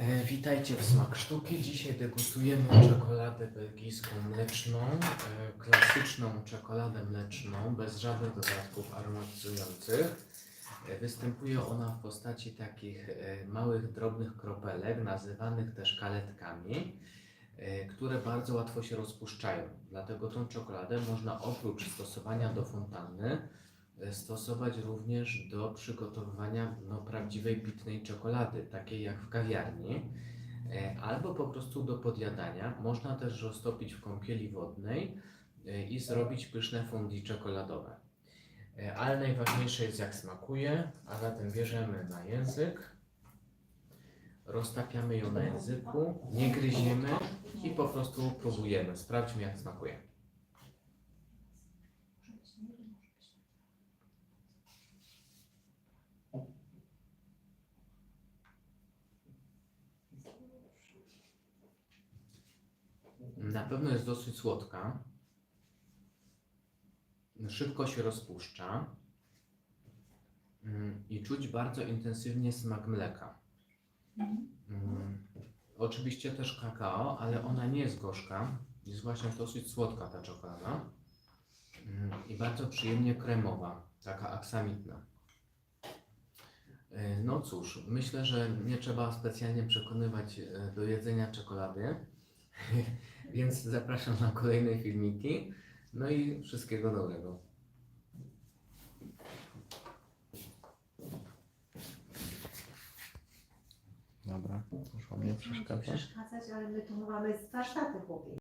E, Witajcie w Smak Sztuki. Dzisiaj degustujemy czekoladę belgijską mleczną, e, klasyczną czekoladę mleczną, bez żadnych dodatków aromatyzujących. E, Występuje ona w postaci takich małych, drobnych kropelek, nazywanych też kaletkami, które bardzo łatwo się rozpuszczają. Dlatego tą czekoladę można oprócz stosowania do fontanny stosować również do przygotowywania no, prawdziwej pitnej czekolady, takiej jak w kawiarni, e, albo po prostu do podjadania. Można też roztopić w kąpieli wodnej e, i zrobić pyszne fondue czekoladowe. E, Ale najważniejsze jest jak smakuje, a zatem bierzemy na język, roztapiamy ją na języku, nie gryziemy i po prostu próbujemy. Sprawdźmy jak smakuje. Na pewno jest dosyć słodka. Szybko się rozpuszcza. Mm, I czuć bardzo intensywnie smak mleka. Mm, Oczywiście też kakao, ale ona nie jest gorzka. Jest właśnie dosyć słodka ta czekolada. Mm, I bardzo przyjemnie kremowa, taka aksamitna. E, No cóż, myślę, że nie trzeba specjalnie przekonywać e, do jedzenia czekolady. Więc zapraszam na kolejne filmiki. No i wszystkiego dobrego. Dobra, już wam nie przeszkadza. przeszkadzać, ale my tu mamy warsztaty chłopie.